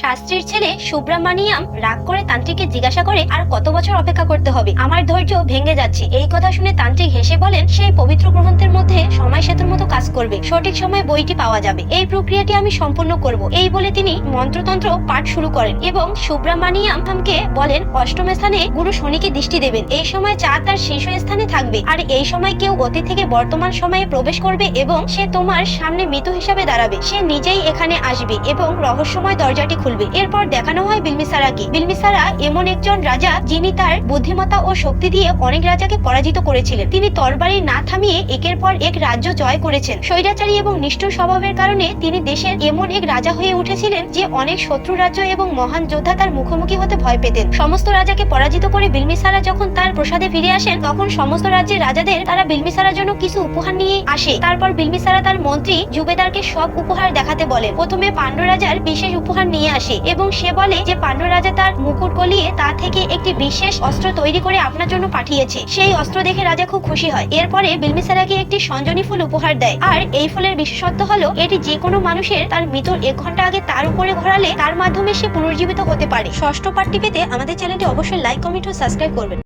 শাস্ত্রীর ছেলে সুব্রামানিয়াম রাগ করে তান্ত্রিককে জিজ্ঞাসা করে, আর কত বছর অপেক্ষা করতে হবে? আমার ধৈর্য ভেঙে যাচ্ছে। এই কথা শুনে তান্ত্রিক হেসে বলেন, সেই পবিত্র গ্রন্থের মধ্যে সময় সেতুর মতো করবে। সঠিক সময়ে বইটি পাওয়া যাবে। এই প্রক্রিয়াটি আমি সম্পূর্ণ করব। এই বলে তিনি মন্ত্রতন্ত্র পাঠ শুরু করেন এবং সুব্রামানিয়ামকে বলেন, অষ্টম স্থানে গুরু শনিকে দৃষ্টি দেবেন। এই সময় চাঁদ তার শীর্ষ স্থানে থাকবে। আর এই সময় কেউ অতীত থেকে বর্তমান সময়ে প্রবেশ করবে এবং সে তোমার সামনে মৃত হিসাবে দাঁড়াবে। সে নিজেই এখানে আসবে এবং রহস্যময় দরজাটি খুলবে। এরপর দেখানো হয় বিলমিসারাকে। বিলমিসারা এমন একজন রাজা যিনি তার বুদ্ধিমত্তা ও শক্তি দিয়ে অনেক রাজাকে পরাজিত করেছিলেন। তিনি তরবারি না থামিয়ে একের পর এক রাজ্য জয় করেছেন। স্বৈরাচারী এবং নিষ্ঠুর স্বভাবের কারণে তিনি দেশের এমন এক রাজা হয়ে উঠেছিলেন যে অনেক শত্রু রাজ্য এবং মহান যোদ্ধা তার মুখোমুখি হতে ভয় পেতেন। সমস্ত রাজাকে পরাজিত করে বিলমিসারা যখন তার প্রসাদে ফিরে আসেন, তখন সমস্ত রাজ্যের রাজাদের তারা বিলমিসারার জন্য কিছু উপহার নিয়ে আসে। তারপর বিলমিসারা তার মন্ত্রী জুবেদারকে সব উপহার দেখাতে বলেন। প্রথমে পাণ্ডু রাজার বিশেষ উপহার নিয়ে আসে এবং সে বলে যে, পাণ্ডু রাজা তার মুকুট গলিয়ে তা থেকে একটি বিশেষ অস্ত্র তৈরি করে আপনার জন্য পাঠিয়েছে। সেই অস্ত্র দেখে রাজা খুব খুশি হয়। এরপরে বিলমিসারাকে একটি সঞ্জনী ফুল উপহার দেয়। আর এই ফুলের বিশেষত্ব হলো, এটি যে কোনো মানুষের তার মৃত্যুর এক ঘণ্টা আগে তার উপরে ঘোরালে তার মাধ্যমে সে পুনর্জীবিত হতে পারে। ষষ্ঠ পার্টটি পেতে আমাদের চ্যানেলটি অবশ্যই লাইক কমেন্ট ও সাবস্ক্রাইব করবেন।